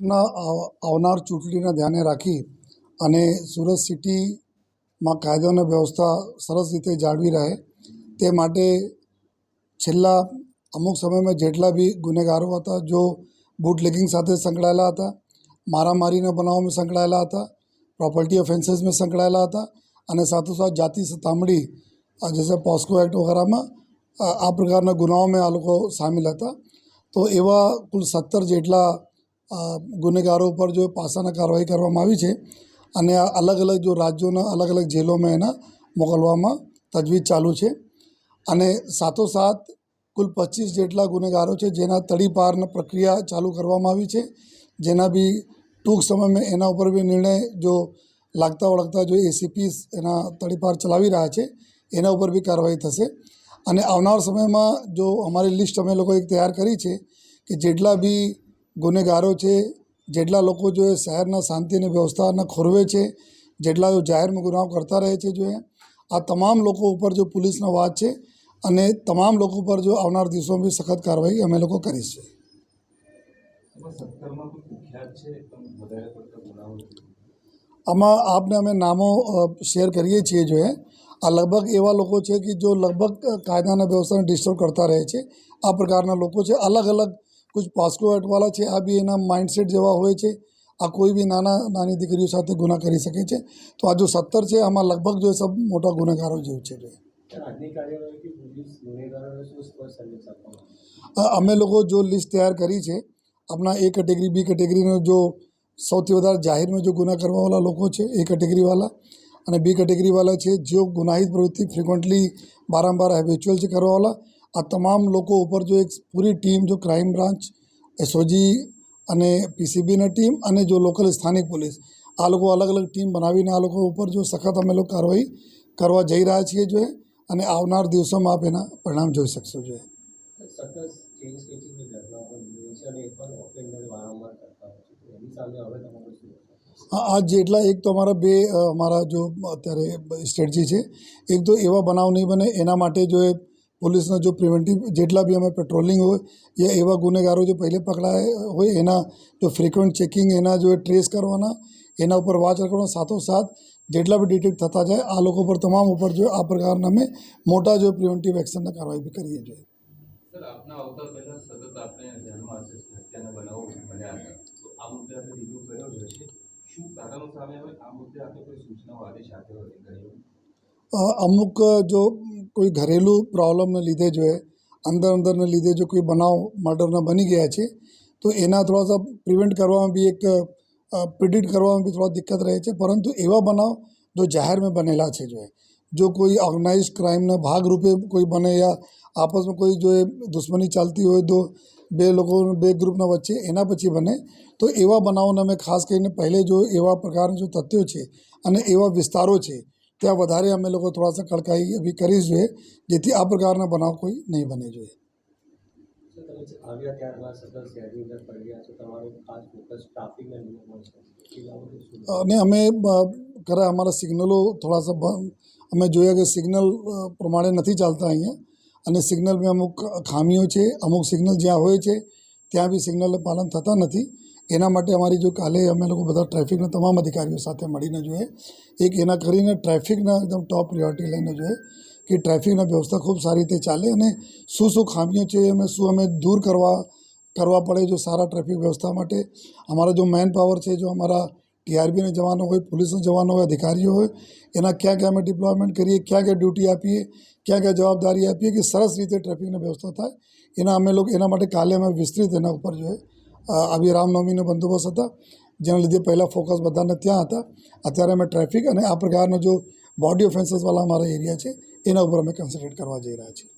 ના આવનાર ચૂંટણીને ધ્યાને રાખી અને સુરત સિટીમાં કાયદો અને વ્યવસ્થા સરસ રીતે જાળવી રહે તે માટે છેલ્લા અમુક સમયમાં જેટલા બી ગુનેગારો હતા, જો બુટલેગિંગ સાથે સંકળાયેલા હતા, મારામારીના બનાવોમાં સંકળાયેલા હતા પ્રોપર્ટી ઓફેન્સીસમાં સંકળાયેલા હતા અને સાથોસાથ જાતિ સતામણી જૈસે પોસ્કો એક્ટ વગેરેમાં આ પ્રકારના ગુનાઓમાં આ લોકો સામેલ હતા. તો એવા કુલ સત્તર જેટલા ગુનેગારો ઉપર જો પાસાના કાર્યવાહી કરવામાં આવી છે અને આ અલગ અલગ જો રાજ્યોના અલગ અલગ જેલોમાં એના મોકલવામાં તજવીજ ચાલુ છે અને સાથોસાથ કુલ પચીસ જેટલા ગુનેગારો છે જેના તડીપારની પ્રક્રિયા ચાલુ કરવામાં આવી છે, જેના બી ટૂંક સમયમાં એના ઉપર બી નિર્ણય જો લાગતા વળગતા જો એસીપી એના તડીપાર ચલાવી રહ્યા છે, એના ઉપર બી કાર્યવાહી થશે. અને આવનાર સમયમાં જો અમારી લિસ્ટ અમે લોકો તૈયાર કરી છે કે જેટલા બી ગુનેગારો છે, જેટલા લોકો જો શહેરના શાંતિ અને વ્યવસ્થાને ખોરવે છે, જેટલા જાહેરમાં ગુનાઓ કરતા રહે છે જો આ તમામ લોકો ઉપર જો પોલીસનો વાત છે અને તમામ લોકો પર જો આવનાર દિવસોમાં બી સખત કાર્યવાહી અમે લોકો કરીશું. આમાં આપને અમે નામો શેર કરીએ છીએ જો આ લગભગ એવા લોકો છે કે જો લગભગ કાયદાના વ્યવસ્થાને ડિસ્ટર્બ કરતા રહે છે. આ પ્રકારના લોકો છે અલગ અલગ કુછ પાસ્કો એટવાલા છે, આ બી એના માઇન્ડસેટ જેવા હોય છે. આ કોઈ બી નાના, નાની દીકરીઓ સાથે ગુના કરી શકે છે. તો આ જો સત્તર છે, આમાં લગભગ જો સબ મોટા ગુનેગારો જેવું છે. અમે લોકો જો લિસ્ટ તૈયાર કરી છે આપણા એ કેટેગરી બી કેટેગરીનો જો સૌથી વધારે જાહેરમાં જો ગુના કરવાવાળા લોકો છે, એ કેટેગરીવાળા અને બી કેટેગરીવાળા છે, જેઓ ગુનાહિત પ્રવૃત્તિ ફ્રિકવન્ટલી વારંવાર હેબિચ્યુઅલ છે કરવાવાળા આ તમામ લોકો ઉપર જો એક પૂરી ટીમ જો ક્રાઇમ બ્રાન્ચ એસઓજી અને પીસીબીની ટીમ અને જો લોકલ સ્થાનિક પોલીસ આ લોકો અલગ અલગ ટીમ બનાવીને આ લોકો ઉપર જો સખત અમે લોકો કાર્યવાહી કરવા જઈ રહ્યા છીએ જોઈએ અને આવનાર દિવસોમાં આપ એના પરિણામ જોઈ શકશો જોઈએ. આ જેટલા એક તો અમારા બે અમારા જો અત્યારે સ્ટ્રેટજી છે એક તો એવા બનાવ નહીં બને એના માટે જો એ પોલીસના જો પ્રિવેન્ટિવ જેટલા બી અમે પેટ્રોલિંગ હોય યા એવા ગુનેગારો જો પહેલે પકડાયા હોય, એના જો ફ્રિકવન્ટ ચેકિંગ, એના જો ટ્રેસ કરવાના, એના ઉપર વાચ રાખવાના સાથોસાથ જેટલા બી ડિટેક્ટ થતા જાય, આ લોકો પર તમામ ઉપર જો આ પ્રકારના અમે મોટા જો પ્રિવેન્ટિવ એક્શનના કાર્યવાહી બી કરીએ છીએ. શું કારણો સામે આ મુદ્દે આપણે કોઈ સૂચનાઓ આદેશ આપ્યો હોય? અમુક જો કોઈ ઘરેલું પ્રોબ્લમને લીધે જો એ, અંદર અંદરને લીધે જો કોઈ બનાવ મર્ડરના બની ગયા છે, તો એના થોડા સા પ્રિવેન્ટ કરવામાં બી એક પ્રિડિક્ટ કરવામાં બી થોડા દિક્કત રહે છે, પરંતુ એવા બનાવ જો જાહેરમાં બનેલા છે જો એ. જો કોઈ ઓર્ગેનાઇઝ ક્રાઇમના ભાગરૂપે કોઈ બને યા આપસમાં કોઈ જો એ દુશ્મની ચાલતી હોય તો બે લોકો, બે ગ્રુપના વચ્ચે એના પછી બને, તો એવા બનાવોને અમે ખાસ કરીને પહેલે જો એવા પ્રકારના જો તથ્યો છે અને એવા વિસ્તારો છે ત્યાં વધારે અમે લોકો થોડાસા કડકાઈ એવી કરી જોઈએ જેથી આ પ્રકારના બનાવ કોઈ નહીં બને જોઈએ. અને અમે ખરા અમારા સિગ્નલો થોડાસા સા અમે જોયા કે સિગ્નલ પ્રમાણે નથી ચાલતા અહીંયા. અને સિગ્નલમાં અમુક ખામીઓ છે અમુક સિગ્નલ જ્યાં હોય છે ત્યાં બી સિગ્નલનું પાલન થતા નથી. એના માટે અમારી જો કાલે અમે લોકો બધા ટ્રાફિકના તમામ અધિકારીઓ સાથે મળીને જોઈએ, એક એના કરીને ટ્રાફિકના એકદમ ટોપ પ્રિયોરિટી લઈને જોઈએ કે ટ્રાફિકના વ્યવસ્થા ખૂબ સારી રીતે ચાલે અને શું શું ખામીઓ છે અમે શું અમે દૂર કરવા કરવા પડે જો સારા ટ્રાફિક વ્યવસ્થા માટે. અમારા જો મેન પાવર છે, જો અમારા ટીઆરબીના જવાનો હોય પોલીસના જવાનો હોય, અધિકારીઓ હોય, એના ક્યાં ક્યાં અમે ડિપ્લોયમેન્ટ કરીએ, ક્યાં ક્યાં ડ્યુટી આપીએ, ક્યાં ક્યાં જવાબદારી આપીએ કે સરસ રીતે ટ્રાફિકની વ્યવસ્થા થાય, એના અમે લોકો, એના માટે કાલે અમે વિસ્તૃત એના ઉપર જોઈએ. આવી રામનવમીનો બંદોબસ્ત હતા. જેના લીધે પહેલાં ફોકસ બધાને ત્યાં હતા. અત્યારે અમે ટ્રાફિક અને આ પ્રકારનો જો બોડી ઓફેન્સીસવાળા અમારા એરિયા છે, એના ઉપર અમે કન્સન્ટ્રેટ કરવા જઈ રહ્યા છીએ.